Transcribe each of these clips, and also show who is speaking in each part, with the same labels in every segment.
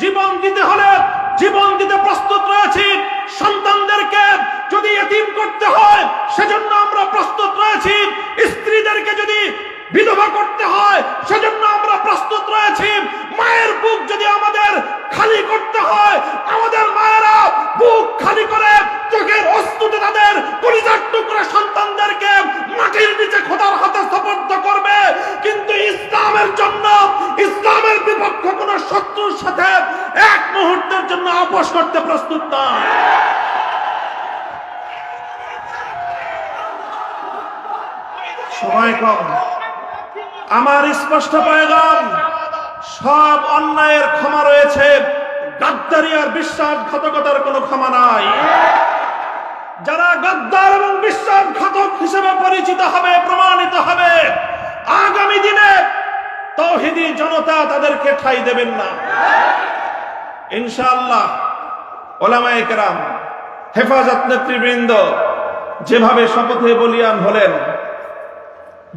Speaker 1: জীবন দিতে হলে জীবন দিতে প্রস্তুত রয়েছি। সন্তানদেরকে যদি এতিম করতে হয়, সেজন্য আমরা প্রস্তুত রয়েছি। স্ত্রীদেরকে যদি বিধবা করতে হয়, সেজন্য আমরা প্রস্তুত রয়েছি। মায়ের বুক যদি আমাদের খালি করতে হয়, আমাদের মায়েরা বুক খালি করে চোখের অস্তুতে তাদের পরিচার টুকরা সন্তানদেরকে প্রস্তুত নয় সময় কম। আমার স্পষ্ট পয়গাম, সব অন্যায়ের ক্ষমা রয়েছে। গাদ্দারি আর বিশ্বাসঘাতকতার কোনো ক্ষমা নাই। যারা গদ্দার এবং বিশ্বাসঘাতক হিসেবে পরিচিত হবে, প্রমাণিত হবে, আগামী দিনে তৌহিদি জনতা তাদেরকে ঠাই দেবেন না। ইনশাআল্লাহ ওলামায় হেফাজত নেতৃবৃন্দ যেভাবে শপথে বলিয়ান হলেন,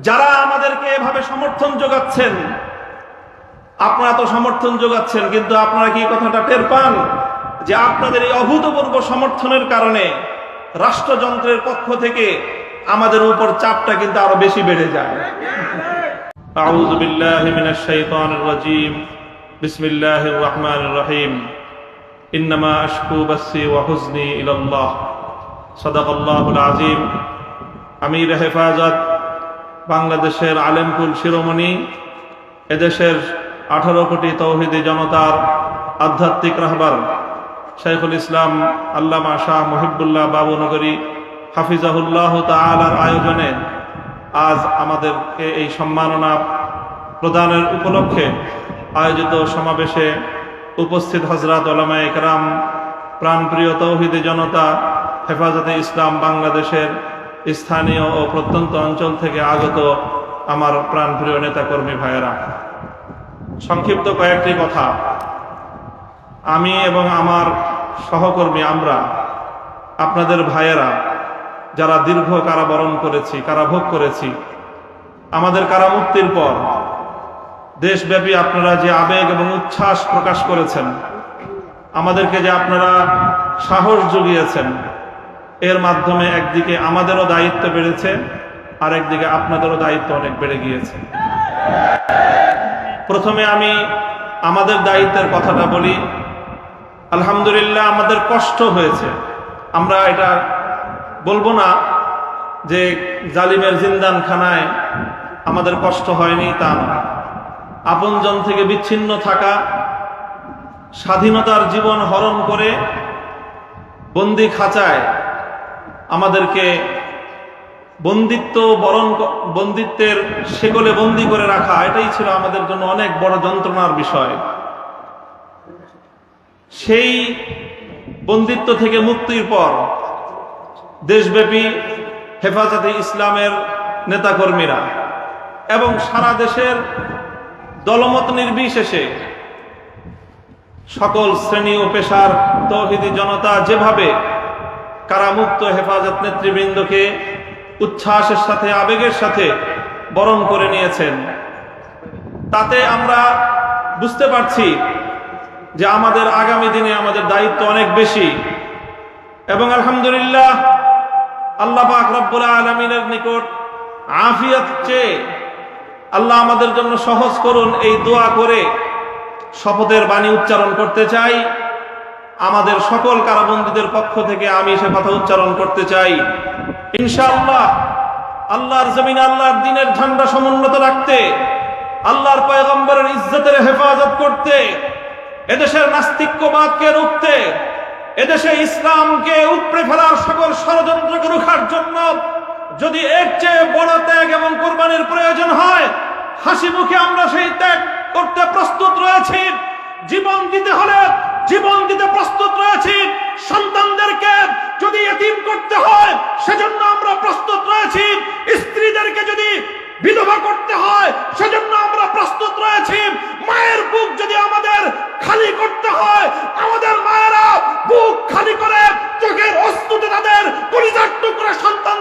Speaker 1: যারা আমাদেরকে এভাবে সমর্থন যোগাচ্ছেন, আপনারা তো সমর্থন যোগাচ্ছেন, কিন্তু আপনারা কি কথাটা টের পান যে আপনাদের এই অভূতপূর্ব সমর্থনের কারণে রাষ্ট্রযন্ত্রের পক্ষ থেকে আমাদের উপর চাপটা কিন্তু আরও বেশি বেড়ে যায়? আউযু বিল্লাহি মিনাশ শাইতানির রহিম। ইন্নামা আশকু বাসি ওয়াহজনি ইলাল্লাহ। আজিম আমির হেফাজত বাংলাদেশের আলেমপুর শিরোমণি, এদেশের আঠারো কোটি তৌহিদি জনতার আধ্যাত্মিক রাহবার শেখুল ইসলাম আল্লামা শাহ মহিবুল্লাহ বাবুনগরী হাফিজাহুল্লাহ তালার আয়োজনে আজ আমাদেরকে এই সম্মাননা প্রদানের উপলক্ষে আয়োজিত সমাবেশে উপস্থিত হজরত ওলামা একরাম প্রাণপ্রিয় তৌহিদি জনতা, হেফাজতে ইসলাম বাংলাদেশের স্থানীয় ও প্রত্যন্ত অঞ্চল থেকে আগত আমার প্রাণপ্রিয় নেতাকর্মী ভাইয়েরা। সংক্ষিপ্ত কয়েকটি কথা। আমি এবং আমার সহকর্মী আমরা, আপনাদের ভাইয়েরা, যারা দীর্ঘ কারাবরণ করেছি, কারাভোগ করেছি, আমাদের কারামুক্তির পর দেশব্যাপী আপনারা যে আবেগ এবং উচ্ছ্বাস প্রকাশ করেছেন, আমাদেরকে যে আপনারা সাহস জুগিয়েছেন, এর মাধ্যমে একদিকে আমাদেরও দায়িত্ব বেড়েছে আর একদিকে আপনাদেরও দায়িত্ব অনেক বেড়ে গিয়েছে। প্রথমে আমি আমাদের দায়িত্বের কথাটা বলি। আলহামদুলিল্লাহ আমাদের কষ্ট হয়েছে। আমরা এটা বলব না যে জালিমের জিন্দান খানায় আমাদের কষ্ট হয়নি তা না আপনজন থেকে বিচ্ছিন্ন থাকা, স্বাধীনতার জীবন হরণ করে বন্দি খাঁচায় আমাদেরকে বন্দিত্ব বরণ বন্দিত্বের সেগলে বন্দি করে রাখা, এটাই ছিল আমাদের জন্য অনেক বড় যন্ত্রণার বিষয়। সেই বন্দিত্ব থেকে মুক্তির পর দেশব্যাপী হেফাজতে ইসলামের নেতাকর্মীরা এবং সারা দেশের দলমত নির্বিশেষে সকল শ্রেণি ও পেশার তৌহিদি জনতা যেভাবে কারামুক্ত হেফাজত নেতৃবৃন্দকে উচ্ছ্বাসের সাথে, আবেগের সাথে বরণ করে নিয়েছেন, তাতে আমরা বুঝতে পারছি যে আমাদের আগামী দিনে আমাদের দায়িত্ব অনেক বেশি। এবং আলহামদুলিল্লাহ আল্লাহ পাক আলমিনের নিকট আফিয়াত চেয়ে আল্লাহ আমাদের জন্য সহজ করুন এই দোয়া করে শপথের বাণী উচ্চারণ করতে চাই। আমাদের সকল কারাবন্দীদের পক্ষ থেকে আমি সে কথা উচ্চারণ করতে চাই। ইনশাআল্লাহ, আল্লাহর জমিন, আল্লাহর দিনের ঝান্ডা সমুন্নত রাখতে, আল্লাহর পয়গম্বরের ইজ্জতের হেফাজত করতে, এদেশের নাস্তিক্যবাদকে রুখতে, এদেশে ইসলামকে উপড়ে ফেলার সকল ষড়যন্ত্রকে রুখার জন্য যদি এর চেয়ে বড় ত্যাগ এবং কোরবানির প্রয়োজন হয়, হাসি মুখে আমরা সেই ত্যাগ করতে প্রস্তুত রয়েছি। জীবন দিতে হলে জীবন দিতে প্রস্তুত রয়েছি। সন্তানদেরকে যদি এতিম করতে হয়, সেজন্য আমরা প্রস্তুত রয়েছি। স্ত্রীদেরকে যদি বিধবা করতে হয়, সেজন্য আমরা প্রস্তুত রয়েছি। মায়ের বুক যদি আমাদের খালি করতে হয়, আমাদের মায়েরা বুক খালি করে চোখের অস্তুতে তাদের কলিজার টুকরা সন্তানদেরকে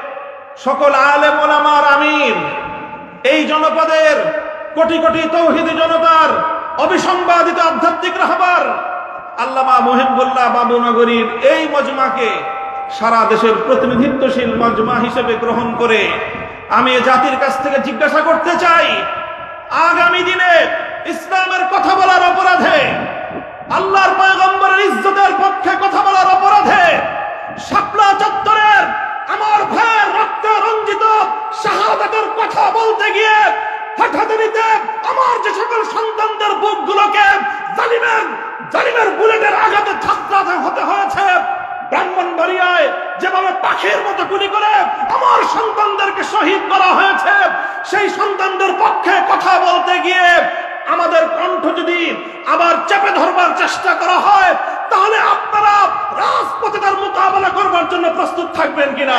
Speaker 1: সকল আলেম ওলামার আমির এই জনপদের কোটি কোটি তৌহিদি জনতার অবিসংবাদিত আধ্যাত্মিক রাহবার আল্লামা এই মজমাকে সারা দেশের প্রতিনিধিত্বশীল মজমা হিসেবে গ্রহণ করে আমি জাতির কাছ থেকে জিজ্ঞাসা করতে চাই, আগামী দিনে ইসলামের কথা বলার অপরাধে, আল্লাহর পয়গম্বরের ইজ্জতের পক্ষে কথা বলার অপরাধে শাপলা চত্বরের আমার ভাইয়ের শাহাদাতের কথা বলতে গিয়ে আমার যে সকল সন্তানদের আঘাতে ছাত্রাতে হতে হয়েছে যেভাবে পাখির মতো গুলি করে আমার সন্তানদেরকে শহীদ করা হয়েছে, সেই সন্তানদের পক্ষে কথা বলতে গিয়ে আমাদের কণ্ঠ যদি আবার চেপে ধরবার চেষ্টা করা হয়, তাহলে আপনারা রাজপথে তার মোকাবেলা করবার জন্য প্রস্তুত থাকবেন কিনা?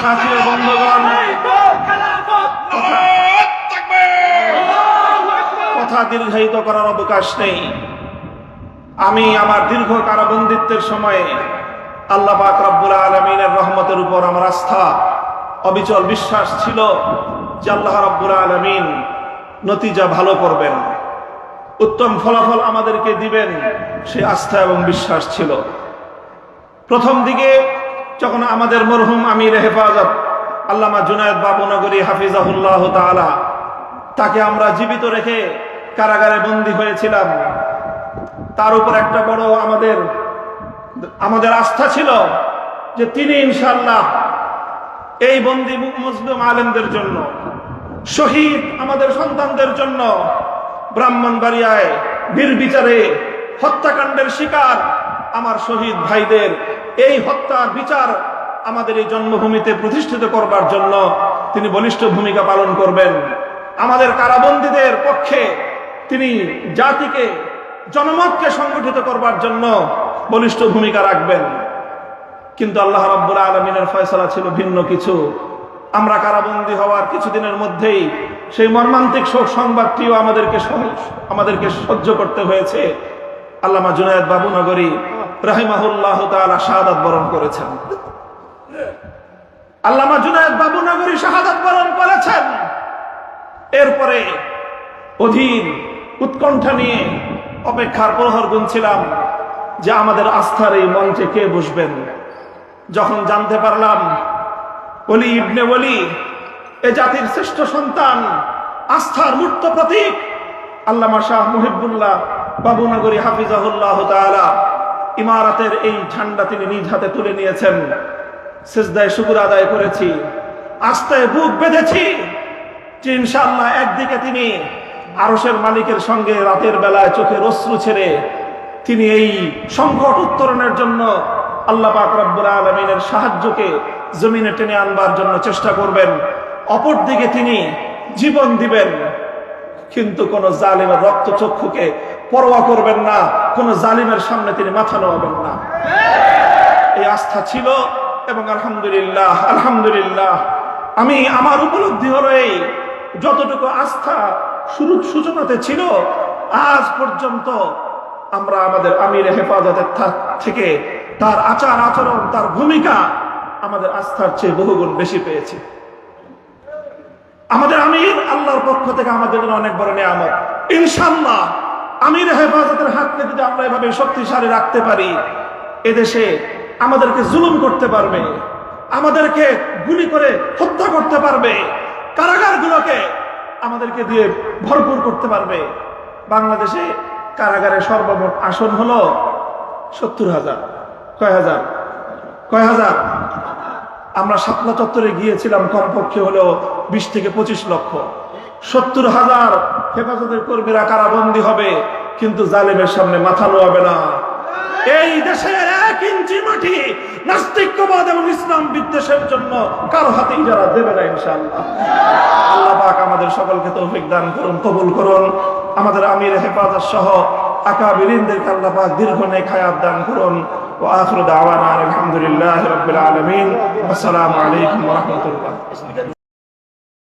Speaker 1: সাথী বন্ধুগণ। কথা দীর্ঘায়িত করার অবকাশ নেই। আমি আমার দীর্ঘ কারাবন্দিত্বের সময়ে আল্লাহ পাক রব্বুল আলমিনের রহমতের উপর আমার আস্থা, অবিচল বিশ্বাস ছিল যে আল্লাহ রব্বুল আলমিন নতিজা ভালো করবেন। উত্তম ফলাফল আমাদেরকে দিবেন সে আস্থা এবং বিশ্বাস ছিল। প্রথম দিকে যখন আমাদের মরহুম আমির হেফাজত আল্লামা জুনায়দ বাবুনগরী হাফিজাহুল্লাহ তাআলা, তাকে আমরা জীবিত রেখে কারাগারে বন্দী হয়েছিলাম। তার উপর একটা বড় আমাদের আমাদের আস্থা ছিল যে তিনি ইনশাল্লাহ এই বন্দি মুসলিম আলেমদের জন্য, শহীদ আমাদের সন্তানদের জন্য ব্রাহ্মণবাড়িয়ায় বীর বিচারে হত্যাকাণ্ডের শিকার আমার শহীদ ভাইদের এই হত্যার বিচার আমাদের এই জন্মভূমিতে প্রতিষ্ঠিত করবার জন্য তিনি বলিষ্ঠ ভূমিকা পালন করবেন। আমাদের কারাবন্দীদের পক্ষে তিনি জাতিকে, জনমতকে সংগঠিত করবার জন্য বলিষ্ঠ ভূমিকা রাখবেন। কিন্তু আল্লাহ রাব্বুল আলমিনের ফয়সলা ছিল ভিন্ন কিছু। আমরা কারাবন্দী হওয়ার কিছুদিনের মধ্যেই সেই মর্মান্তিক শোক সংবাদটিও আমাদেরকে আমাদেরকে সহ্য করতে হয়েছে। আল্লামা জুনায়দ বাবুনগরী রাহিমাহুল্লাহ তাআলা শাহাদাত বরণ করেছেন। আল্লামা জুনায়দ বাবুনগরী শাহাদাত বরণ করেছেন। এরপরে অধীর উৎকণ্ঠা নিয়ে অপেক্ষার প্রহর গুনছিলাম যে আমাদের আস্থার এই মঞ্চে কে বসবেন? যখন জানতে পারলাম অলি ইবনে বলি এ জাতির শ্রেষ্ঠ সন্তান, আস্থার মূর্ত প্রতীক, আল্লামা শাহ মুহিবুল্লাহ বাবুনগরী হাফিজাহুল্লাহ তাআলা ইমারাতের এই ঝান্ডা তিনি নিজ হাতে তুলে নিয়েছেন। সেজদায় শুকুর আদায় করেছি আস্তায় বুক বেঁধেছি। যে ইনশাআল্লাহ একদিকে তিনি আরসের মালিকের সঙ্গে রাতের বেলায় চোখে অশ্রু ছেড়ে তিনি এই সংকট উত্তরণের জন্য আল্লাহ পাক রব্বুল আলমিনের সাহায্যকে জমিনে টেনে আনবার জন্য চেষ্টা করবেন। অপরদিকে তিনি জীবন দিবেন, কিন্তু কোন জালিমের রক্ত চক্ষুকে পরোয়া করবেন না। কোন জালিমের সামনে তিনি মাথা নোয়াবেন না। এই আস্থা ছিল এবং আলহামদুলিল্লাহ আলহামদুলিল্লাহ। আমি, আমার উপলব্ধি হলো এই, যতটুকু আস্থা শুরু, সূচনাতে ছিল, আজ পর্যন্ত আমরা আমাদের আমির হেফাজতের থেকে তার আচার আচরণ, তার ভূমিকা আমাদের আস্থার চেয়ে বহুগুণ বেশি পেয়েছি। আমাদের আমির আল্লাহর পক্ষ থেকে আমাদের জন্য অনেক বড় নিয়ামত। ইনশাল্লাহ আমির হেফাজতের হাত হাতকে যদি আমরা এভাবে শক্তিশালী রাখতে পারি, এদেশে আমাদেরকে জুলুম করতে পারবে, আমাদেরকে গুলি করে হত্যা করতে পারবে, কারাগারগুলোকে আমাদেরকে দিয়ে ভরপুর করতে পারবে। বাংলাদেশে কারাগারে সর্বমোট আসন হলো সত্তর হাজার। কয় হাজার? কয় হাজার? আমরা শাপলা চত্বরে গিয়েছিলাম, কমপক্ষে হলো বিশ থেকে পঁচিশ লক্ষ। সত্তর হাজার হেফাজতের কর্মীরা কারাবন্দী হবে, কিন্তু জালেমের সামনে মাথা নোয়াবে না। এই দেশের এক ইঞ্চি মাটি নাস্তিকবাদ এবং ইসলাম বিদ্বেষের জন্য কারও হাতে যারা দেবে না ইনশাআল্লাহ? আল্লাহ পাক আমাদের সকলকে তৌফিক দান করুন, কবুল করুন। আমাদের আমির হেফাজত সহ আকা আকাবিরিনদেরকে আল্লাহ পাক দীর্ঘ নেক হায়াত দান করুন। ওয়া আখিরু দাওয়ানা আলহামদুলিল্লাহি রাব্বিল আলামিন। আসসালামু আলাইকুম ওয়া রাহমাতুল্লাহ।